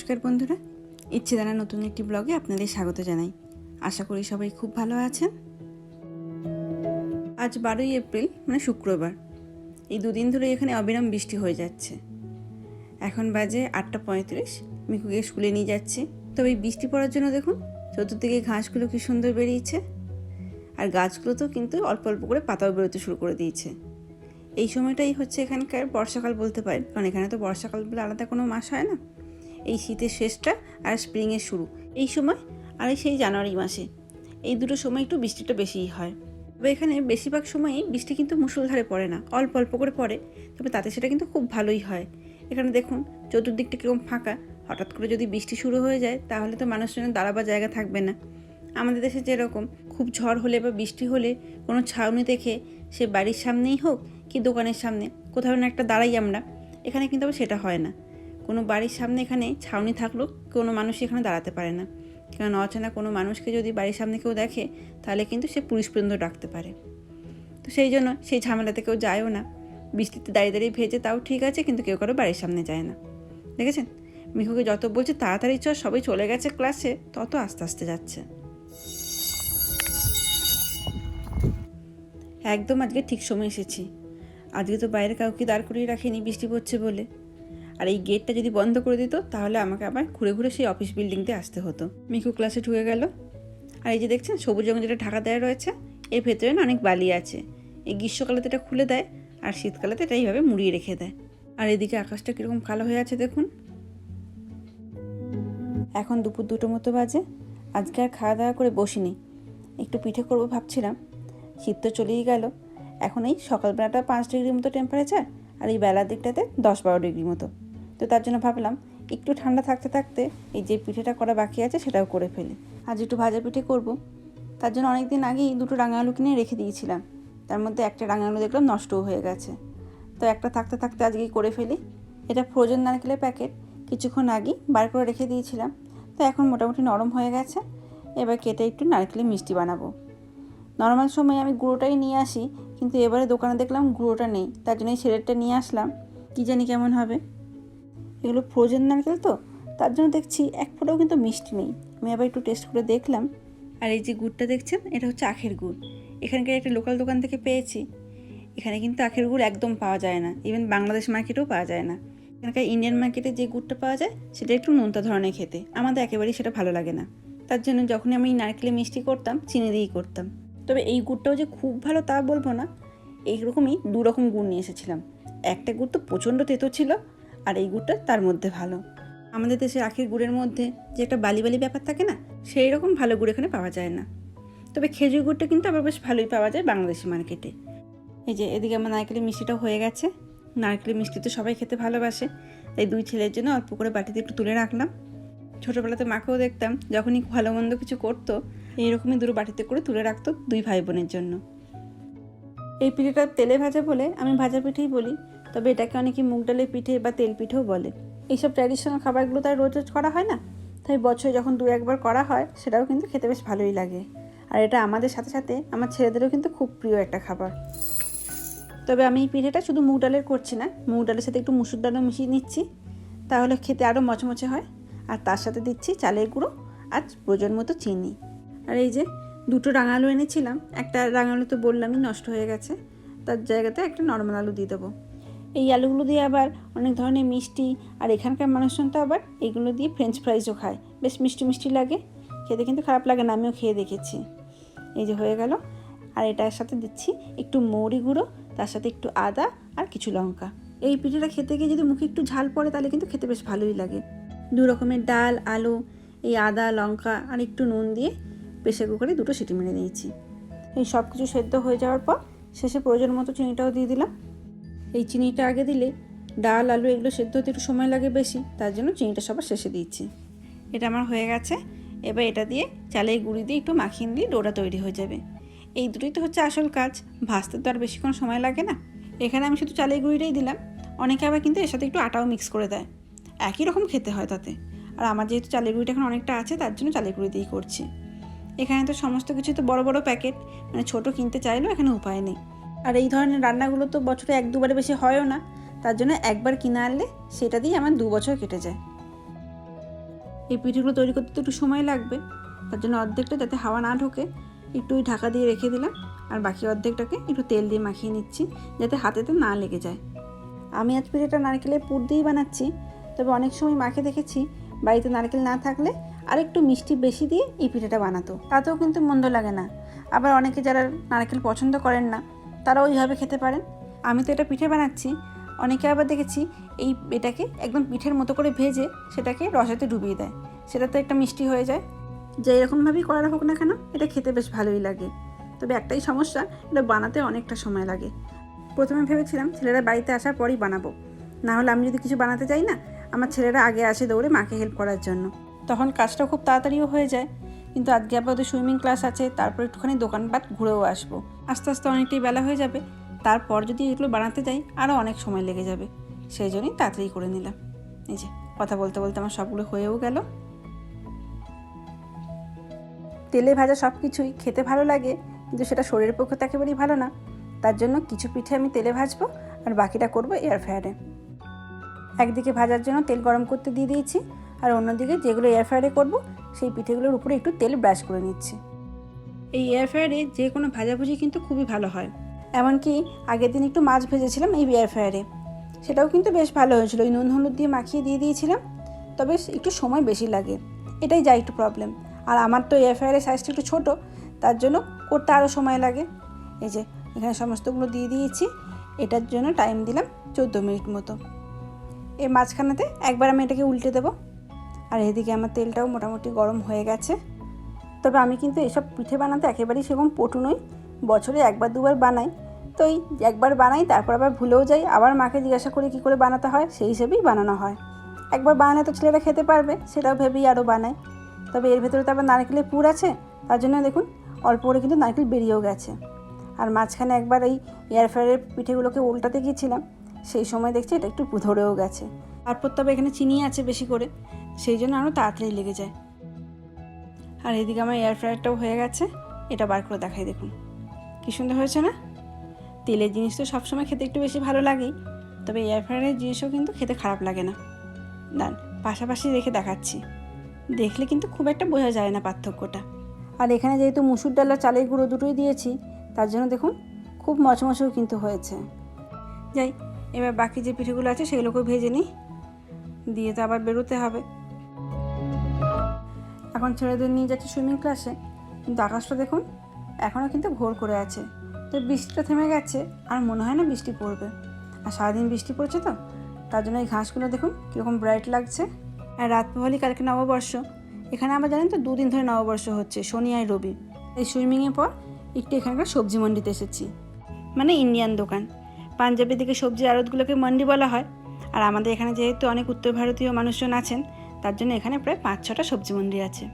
নমস্কার বন্ধুরা। ইচ্ছে জানা নতুন একটি ব্লগে আপনাদের স্বাগত জানাই। আশা করি সবাই খুব ভালো আছেন। আজ বারোই এপ্রিল মানে শুক্রবার। এই দুদিন ধরে এখানে অবিরাম বৃষ্টি হয়ে যাচ্ছে। এখন বাজে আটটা পঁয়ত্রিশ। মিকুকে স্কুলে নিয়ে যাচ্ছি। তবে বৃষ্টি পড়ার জন্য দেখুন, চতুর্দিকে ঘাসগুলো কি সুন্দর বেরিয়েছে। আর গাছগুলো তো কিন্তু অল্প অল্প করে পাতাও বেরোতে শুরু করে দিয়েছে। এই সময়টাই হচ্ছে এখানকার বর্ষাকাল বলতে পারেন। কারণ এখানে তো বর্ষাকাল বলে আলাদা কোনো মাস হয় না। এই শীতের শেষটা আর স্প্রিংয়ের শুরু। এই সময় আর সেই জানুয়ারি মাসে। এই দুটো সময় একটু বৃষ্টিটা বেশিই হয়। তবে এখানে বেশিরভাগ সময়ই বৃষ্টি কিন্তু মুষলধারে পড়ে না। অল্প অল্প করে পড়ে, তবে তাতে সেটা কিন্তু খুব ভালোই হয়। এখানে দেখুন, চতুর্দিকটা কীরকম ফাঁকা। হঠাৎ করে যদি বৃষ্টি শুরু হয়ে যায়, তাহলে তো মানুষজনের দাঁড়াবার জায়গা থাকবে না। আমাদের দেশে যেরকম, খুব ঝড় হলে বা বৃষ্টি হলে কোনো ছাউনি দেখে সে বাড়ির সামনেই হোক কি দোকানের সামনে, কোথাও না একটা দাঁড়াই আমরা। এখানে কিন্তু আবার সেটা হয় না। কোনো বাড়ির সামনে এখানে ছাউনি থাকলেও কোনো মানুষ এখানে দাঁড়াতে পারে না। কারণ অচেনা কোনো মানুষকে যদি বাড়ির সামনে কেউ দেখে, তাহলে কিন্তু সে পুলিশ পর্যন্ত ডাকতে পারে। তো সেই জন্য সেই ঝামেলাতে কেউ যায়ও না। বৃষ্টিতে দাঁড়িয়ে দাঁড়িয়ে ভেজে তাও ঠিক আছে, কিন্তু কেউ কারও বাড়ির সামনে যায় না। দেখেছেন? মিহুকে যত বলছে তাড়াতাড়ি চ সবাই চলে গেছে ক্লাসে তত আস্তে আস্তে যাচ্ছে। একদম আজকে ঠিক সময় এসেছি। আজকে তো বাইরে কাউকে দাঁড় করিয়ে রাখিনি, বৃষ্টি পড়ছে বলে। আর এই গেটটা যদি বন্ধ করে দিত, তাহলে আমাকে আবার ঘুরে ঘুরে সেই অফিস বিল্ডিংতে আসতে হতো। মিকু ক্লাসে ঢুকে গেল। আর এই যে দেখছেন, সবুজ রঙের যেটা ঢাকা দেওয়া রয়েছে, এর ভেতরে না অনেক বালি আছে। এই গ্রীষ্মকালে তো এটা খুলে দেয়, আর শীতকালে তো এটা এইভাবে মুড়িয়ে রেখে দেয়। আর এদিকে আকাশটা কীরকম কালো হয়ে আছে দেখুন। এখন দুপুর দুটো মতো বাজে। আজকে আর খাওয়া দাওয়া করে বসিনি। একটু পিঠে করব ভাবছিলাম। শীত তো চলেই গেল। এখন এই সকালবেলাটা পাঁচ ডিগ্রির মতো টেম্পারেচার আর এই বেলার দিকটাতে দশ বারো ডিগ্রি মতো। তো তার জন্য ভাবলাম একটু ঠান্ডা থাকতে থাকতে এই যে পিঠেটা করা বাকি আছে সেটাও করে ফেলি। আজ একটু ভাজা পিঠে করব। তার জন্য অনেক দিন আগেই দুটো রাঙা আলু কিনে রেখে দিয়েছিলাম। তার মধ্যে একটা রাঙা আলু দেখলাম নষ্টও হয়ে গেছে। তো একটা থাকতে থাকতে আজকেই করে ফেলি। এটা ফ্রোজেন নারকেলের প্যাকেট কিছুক্ষণ আগেই বার করে রেখে দিয়েছিলাম। তো এখন মোটামুটি নরম হয়ে গেছে। এবার কেটে একটু নারকেলের মিষ্টি বানাবো। নর্মাল সময় আমি গুঁড়োটাই নিয়ে আসি, কিন্তু এবারে দোকানে দেখলাম গুঁড়োটা নেই। তার জন্য এই ছেলেরটা নিয়ে আসলাম। কী জানি কেমন হবে। এগুলো ফ্রোজেন নারকেল তো, তার জন্য দেখছি এক ফোঁটাও কিন্তু মিষ্টি নেই। আমি আবার একটু টেস্ট করে দেখলাম। আর এই যে গুড়টা দেখছেন, এটা হচ্ছে আখের গুড়। এখানকার একটা লোকাল দোকান থেকে পেয়েছি। এখানে কিন্তু আখের গুড় একদম পাওয়া যায় না। ইভেন বাংলাদেশ মার্কেটেও পাওয়া যায় না। এখানকার ইন্ডিয়ান মার্কেটে যে গুড়টা পাওয়া যায়, সেটা একটু নোনতা ধরনের খেতে। আমাদের একেবারেই সেটা ভালো লাগে না। তার জন্য যখনই আমি নারকেলে মিষ্টি করতাম, চিনি দিয়েই করতাম। তবে এই গুড়টাও যে খুব ভালো তা বলব না, এইরকমই দু রকম গুড় নিয়ে এসেছিলাম। একটা গুড় তো প্রচণ্ড তেতো ছিল আর এই গুড়টা তার মধ্যে ভালো। আমাদের দেশের আখের গুড়ের মধ্যে যে একটা বালি বালি ব্যাপার থাকে না, সেই রকম ভালো গুড় এখানে পাওয়া যায় না। তবে খেজুর গুড়টা কিন্তু আবার বেশ ভালোই পাওয়া যায় বাংলাদেশি মার্কেটে। এই যে এদিকে আমার নারকেলের মিষ্টিটাও হয়ে গেছে। নারকেলের মিষ্টি তো সবাই খেতে ভালোবাসে, তাই দুই ছেলের জন্য অল্প করে বাটিতে একটু তুলে রাখলাম। ছোটোবেলাতে মাকেও দেখতাম, যখনই ভালো মন্দ কিছু করতো, এইরকমই দুটো বাটিতে করে তুলে রাখতো দুই ভাই বোনের জন্য। এই পিঠেটা তেলে ভাজা বলে আমি ভাজা পিঠেই বলি তবে এটাকে অনেকে মুগ ডালের পিঠে বা তেল পিঠেও বলে। এইসব ট্র্যাডিশনাল খাবারগুলো তাই রোজ রোজ করা হয় না? তাই বছরে যখন দু একবার করা হয়, সেটাও কিন্তু খেতে বেশ ভালোই লাগে। আর এটা আমাদের সাথে সাথে আমার ছেলেদেরও কিন্তু খুব প্রিয় একটা খাবার। তবে আমি এই পিঠেটা শুধু মুগ ডালের করছি না, মুগ ডালের সাথে একটু মুসুর ডালও মিশিয়ে নিচ্ছি। তাহলে খেতে আরও মচমচে হয়। আর তার সাথে দিচ্ছি চালের গুঁড়ো আর প্রয়োজন মতো চিনি। আর এই যে দুটো রাঙালু এনেছিলাম, একটা রাঙালু তো বললামই নষ্ট হয়ে গেছে, তার জায়গাতে একটা নর্মাল আলু দিয়ে দেবো। এই আলুগুলো দিয়ে আবার অনেক ধরনের মিষ্টি আর এখানকার মানুষজন তো আবার এগুলো দিয়ে ফ্রেঞ্চ ফ্রাইজও খায়। বেশ মিষ্টি মিষ্টি লাগে। খেতে কিন্তু খারাপ লাগে না, আমিও খেয়ে দেখেছি। এই যে হয়ে গেল। আর এটার সাথে দিচ্ছি একটু মৌরি গুঁড়ো, তার সাথে একটু আদা আর কিছু লঙ্কা। এই পিঠেটা খেতে গিয়ে যদি মুখে একটু ঝাল পড়ে, তাহলে কিন্তু খেতে বেশ ভালোই লাগে। দু রকমের ডাল, আলু, এই আদা, লঙ্কা আর একটু নুন দিয়ে প্রেশার কুকারে দুটো সিটি মেরে নিয়েছি। এই সব কিছু সেদ্ধ হয়ে যাওয়ার পর শেষে প্রয়োজন মতো চিনিটাও দিয়ে দিলাম। এই চিনিটা আগে দিলে ডাল, আলু এগুলো সেদ্ধ হতে একটু সময় লাগে বেশি, তার জন্য চিনিটা সবার শেষে দিচ্ছি এটা আমার হয়ে গেছে। এবার এটা দিয়ে চালের গুঁড়ি দিয়ে একটু মাখিয়ে নিলে ডোটা তৈরি হয়ে যাবে। এই দুটোই তো হচ্ছে আসল কাজ, ভাজতে তো আর বেশিক্ষণ সময় লাগে না। এখানে আমি শুধু চালের গুঁড়িটাই দিলাম। অনেকে আবার কিন্তু এর সাথে একটু আটাও মিক্স করে দেয়। একই রকম খেতে হয় তাতে। আর আমার যেহেতু চালের গুঁড়িটা এখন অনেকটা আছে, তার জন্য চালের গুঁড়ি দিয়েই করছি। এখানে তো সমস্ত কিছু তো বড় বড় প্যাকেট মানে ছোট কিনতে চাইলেও এখানে উপায় নেই। আর এই ধরনের রান্নাগুলো তো বছরে এক দুবারে বেশি হয়ও না, তার জন্য একবার কিনে আনলে সেটা দিয়ে আমার দু বছর কেটে যায়। এই পিঠেগুলো তৈরি করতে তো একটু সময় লাগবে, তার জন্য অর্ধেকটা যাতে হাওয়া না ঢোকে, একটু ঢাকা দিয়ে রেখে দিলাম, আর বাকি অর্ধেকটাকে একটু তেল দিয়ে মাখিয়ে নিচ্ছি, যাতে হাতেতে না লেগে যায়। আমি আজ পিঠেটা নারকেলের পুর দিয়েই বানাচ্ছি, তবে অনেক সময় মাকে দেখেছি, বাড়িতে নারকেল না থাকলে আর একটু মিষ্টি বেশি দিয়ে এই পিঠেটা বানাতো। তাতেও কিন্তু মন্দ লাগে না। আবার অনেকে যারা নারকেল পছন্দ করেন না তারাও ওইভাবে খেতে পারেন। আমি তো এটা পিঠে বানাচ্ছি। অনেকে আবার দেখেছি এই এটাকে একদম পিঠের মতো করে ভেজে সেটাকে রসাতে ডুবিয়ে দেয়। সেটা তো একটা মিষ্টি হয়ে যায়। যে এরকমভাবেই করা হোক না কেন, এটা খেতে বেশ ভালোই লাগে। তবে একটাই সমস্যা, এটা বানাতে অনেকটা সময় লাগে। প্রথমে ভেবেছিলাম ছেলেরা বাড়িতে আসার পরই বানাবো। না হলে আমি যদি কিছু বানাতে চাই না, আমার ছেলেরা আগে আসে দৌড়ে মাকে হেল্প করার জন্য। তখন কাজটা খুব তাড়াতাড়িও হয়ে যায়। কিন্তু আজকে আপাতত সুইমিং ক্লাস আছে, তারপর একটুখানি দোকানপাট ঘুরেও আসব। আস্তে আস্তে অনেকটাই বেলা হয়ে যাবে। তারপর যদি এগুলো বানাতে যাই আরও অনেক সময় লেগে যাবে। সেই জন্যই তাড়াতাড়ি করে নিলাম। এই যে, কথা বলতে বলতে আমার সবগুলো হয়েও গেল। তেলে ভাজা সব কিছুই খেতে ভালো লাগে, কিন্তু সেটা শরীরের পক্ষে তো একেবারেই ভালো না। তার জন্য কিছু পিঠে আমি তেলে ভাজবো, আর বাকিটা করব এয়ার ফ্রায়ারে একদিকে ভাজার জন্য তেল গরম করতে দিয়ে দিয়েছি, আর অন্যদিকে যেগুলো এয়ার ফ্রায়ারে করব, সেই পিঠেগুলোর উপরে একটু তেল ব্রাশ করে নিচ্ছি। এই এয়ার ফ্রায়ারে যে কোনো ভাজাভুজি কিন্তু খুবই ভালো হয়। এমনকি আগের দিন একটু মাছ ভেজেছিলাম এই এয়ার ফ্রায়ারে সেটাও কিন্তু বেশ ভালো হয়েছিল। ওই নুন হলুদ দিয়ে মাখিয়ে দিয়ে দিয়েছিলাম, তবে একটু সময় বেশি লাগে। এটাই যা একটু প্রবলেম আর আমার তো এয়ার ফ্রায়ারের সাইজটা একটু ছোটো, তার জন্য করতে আরও সময় লাগে। এই যে, এখানে সমস্তগুলো দিয়ে দিয়েছি। এটার জন্য টাইম দিলাম চোদ্দ মিনিট মতো। এর মাঝখানেতে একবার আমি এটাকে উল্টে দেবো। আর এদিকে আমার তেলটাও মোটামুটি গরম হয়ে গেছে। তবে আমি কিন্তু এসব পিঠে বানাতে একেবারেই সেরকম পটু নই। বছরে একবার, দুবার বানাই। তো এই একবার বানাই, তারপর আবার ভুলেও যাই। আবার মাকে জিজ্ঞাসা করি কী করে বানাতে হয়, সেই হিসেবেই বানানো হয়। একবার বানালে তো ছেলেরা খেতে পারবে, সেটাও ভেবেই আরও বানাই। তবে এর ভেতরে তো আবার নারকেলের পুর আছে, তার জন্য দেখুন, অল্প করে কিন্তু নারকেল বেরিয়েও গেছে। আর মাঝখানে একবার এই এয়ার ফ্রায়ারের পিঠেগুলোকে উল্টাতে গিয়েছিলাম, সেই সময় দেখছি এটা একটু ধরেও গেছে। তারপর তবে এখানে চিনি আছে বেশি করে, সেই জন্য আরও তাড়াতাড়ি লেগে যায়। আর এদিকে আমার এয়ার ফ্রায়ারটাও হয়ে গেছে। এটা বার করে দেখাই দেখুন। কী সুন্দর হয়েছে না? তেলের জিনিস তো সবসময় খেতে একটু বেশি ভালো লাগেই, তবে এয়ার ফ্রায়ারের জিনিসও কিন্তু খেতে খারাপ লাগে না। দান পাশাপাশি রেখে দেখাচ্ছি। দেখলে কিন্তু খুব একটা বোঝা যায় না পার্থক্যটা। আর এখানে যেহেতু মুসুর ডাল আর চালের গুঁড়ো দুটোই দিয়েছি, তার জন্য দেখুন খুব মচমচেও কিন্তু হয়েছে। যাই, এবার বাকি যে পিঠেগুলো আছে সেগুলোকেও ভেজে নিই। দিয়ে তো আবার বেরোতে হবে। এখন ছেলেদের নিয়ে যাচ্ছি সুইমিং ক্লাসে কিন্তু আকাশটা দেখুন এখনও কিন্তু ঘোর করে আছে। তো বৃষ্টিটা থেমে গেছে, আর মনে হয় না বৃষ্টি পড়বে। আর সারাদিন বৃষ্টি পড়ছে তো, তার জন্য এই ঘাসগুলো দেখুন কীরকম ব্রাইট লাগছে। আর রাত পোহালি কালকে নববর্ষ, এখানে আমরা জানেন তো দুদিন ধরে নববর্ষ হচ্ছে, শনি আর রবি। এই সুইমিংয়ের পর একটু এখানকার সবজি মন্ডিতে এসেছি। মানে ইন্ডিয়ান দোকান। পাঞ্জাবের দিকে সবজি আড়তগুলোকে মন্ডি বলা হয়। আর আমাদের এখানে যেহেতু অনেক উত্তর ভারতীয় মানুষজন আছেন তার জন্য এখানে প্রায় পাঁচ ছটা সবজি মন্ডি আছে।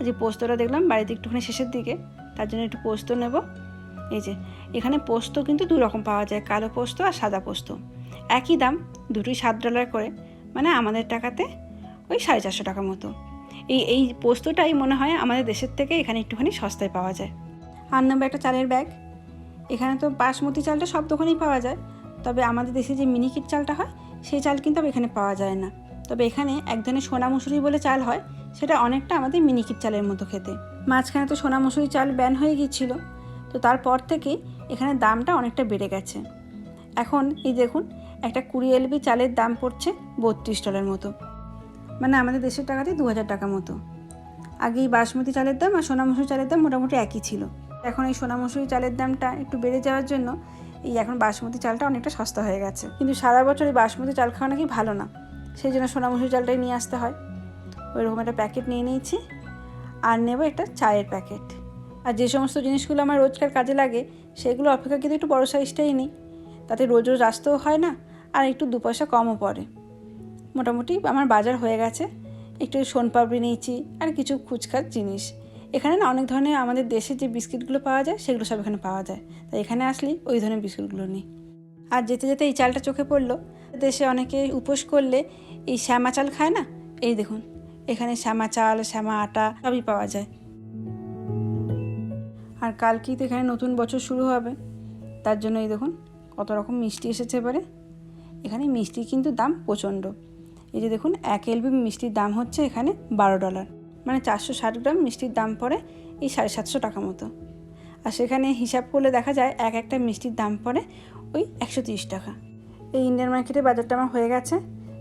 আজ এই পোস্তটা দেখলাম বাড়িতে একটুখানি শেষের দিকে, তার জন্য একটু পোস্ত নেব। এই যে, এখানে পোস্ত কিন্তু দু রকম পাওয়া যায়, কালো পোস্ত আর সাদা পোস্ত। একই দাম, দুটোই সাত ডলার করে মানে আমাদের টাকাতে ওই সাড়ে চারশো টাকা মতো। এই এই পোস্তটাই মনে হয় আমাদের দেশের থেকে এখানে একটুখানি সস্তায় পাওয়া যায়। আর নেব একটা চালের ব্যাগ। এখানে তো বাসমতি চালটা সব দোকানেই পাওয়া যায়, তবে আমাদের দেশে যে মিনিকিট চালটা হয়, সেই চাল কিন্তু এখানে পাওয়া যায় না। তবে এখানে এক ধরনের সোনা মুসুরি বলে চাল হয়, সেটা অনেকটা আমাদের মিনিকিট চালের মতো খেতে। মাঝখানে তো সোনা মুসুরি চাল ব্যান হয়ে গিয়েছিল, তো তারপর থেকে এখানে দামটা অনেকটা বেড়ে গেছে। এখন এই দেখুন, একটা কুড়ি এলবি চালের দাম পড়ছে বত্রিশ ডলার মতো। মানে আমাদের দেশের টাকাতে দু হাজার টাকা মতো। আগে এই বাসমতি চালের দাম আর সোনা মসুরি চালের দাম মোটামুটি একই ছিল। এখন এই সোনা মসুরি চালের দামটা একটু বেড়ে যাওয়ার জন্য এই এখন বাসমতি চালটা অনেকটা সস্তা হয়ে গেছে। কিন্তু সারা বছর এই বাসমতি চাল খাওয়া নাকি ভালো না। সেই জন্য সোনা মসুরি চালটাই নিয়ে আসতে হয়। ওইরকম একটা প্যাকেট নিয়ে নিয়েছি আর নেব একটা চায়ের প্যাকেট। আর যে সমস্ত জিনিসগুলো আমার রোজকার কাজে লাগে, সেগুলো অপেক্ষা কিন্তু একটু বড়ো সাইজটাই নিই। তাতে রোজ রোজ আসতেও হয় না, আর একটু দু পয়সা কমও পড়ে। মোটামুটি আমার বাজার হয়ে গেছে। একটু সোনপাপড়ি নিয়েছি আর কিছু খুচখাচ জিনিস। এখানে না অনেক ধরনের আমাদের দেশে যে বিস্কিটগুলো পাওয়া যায়, সেগুলো সব এখানে পাওয়া যায়। তাই এখানে আসলেই ওই ধরনের বিস্কিটগুলো নিই। আর যেতে যেতে এই চালটা চোখে পড়ল। দেশে অনেকে উপোস করলে এই শ্যামা চাল খায় না? এই দেখুন, এখানে শ্যামা চাল, শ্যামা আটা সবই পাওয়া যায়। আর কালকেই তো এখানে নতুন বছর শুরু হবে। তার জন্য এই দেখুন, কত রকম মিষ্টি এসেছে এবারে। এখানে মিষ্টির কিন্তু দাম প্রচণ্ড। এই যে দেখুন, এক এলবি মিষ্টির দাম হচ্ছে এখানে বারো ডলার। মানে চারশো ষাট গ্রাম মিষ্টির দাম পড়ে এই সাড়ে সাতশো টাকা মতো। আর সেখানে হিসাব করলে দেখা যায়, এক একটা মিষ্টির দাম পড়ে ওই একশো তিরিশ টাকা। এই ইন্ডিয়ান মার্কেটে বাজারটা আমার হয়ে গেছে,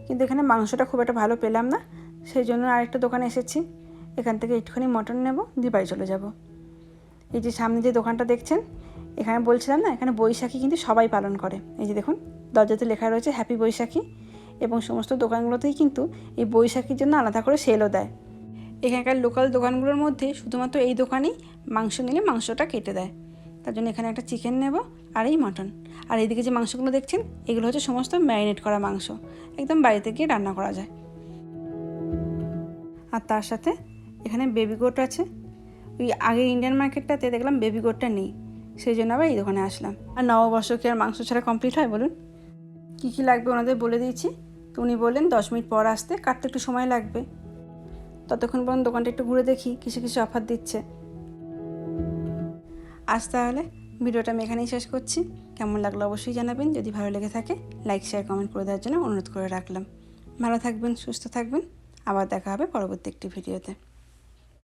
কিন্তু এখানে মাংসটা খুব একটা ভালো পেলাম না, সেই জন্য আরেকটা দোকানে এসেছি। এখান থেকে একটুখানি মটন নেব, দিয়ে বাড়ি চলে যাব। এই যে সামনে যে দোকানটা দেখছেন, এখানে বলছিলাম না, এখানে বৈশাখী কিন্তু সবাই পালন করে। এই যে দেখুন, দরজাতে লেখা রয়েছে হ্যাপি বৈশাখী, এবং সমস্ত দোকানগুলোতেই কিন্তু এই বৈশাখীর জন্য আলাদা করে সেলও দেয়। এখানকার লোকাল দোকানগুলোর মধ্যে শুধুমাত্র এই দোকানেই মাংস নিলে মাংসটা কেটে দেয়। তার জন্য এখানে একটা চিকেন নেব আর এই মাটন আর এইদিকে যে মাংসগুলো দেখছেন, এগুলো হচ্ছে সমস্ত ম্যারিনেট করা মাংস। একদম বাড়িতে গিয়ে রান্না করা যায়। আর তার সাথে এখানে বেবি গোট আছে। ওই আগের ইন্ডিয়ান মার্কেটটাতে দেখলাম বেবি গোটটা নেই। সেই জন্য আবার এই দোকানে আসলাম। আর নববর্ষ কি আর মাংস ছাড়া কমপ্লিট হয় বলুন। কী কী লাগবে ওনাদের বলে দিয়েছি। তো উনি বললেন, দশ মিনিট পর আসতে, কাটতে একটু সময় লাগবে। ততক্ষণ পর্যন্ত দোকানটা একটু ঘুরে দেখি, কিছু কিছু অফার দিচ্ছে। আজ তাহলে ভিডিওটা আমি এখানেই শেষ করছি। কেমন লাগল অবশ্যই জানাবেন। যদি ভালো লেগে থাকে লাইক শেয়ার কমেন্ট করে দেওয়ার জন্য অনুরোধ করে রাখলাম। ভালো থাকবেন, সুস্থ থাকবেন। আবার দেখা হবে পরবর্তী একটি ভিডিওতে।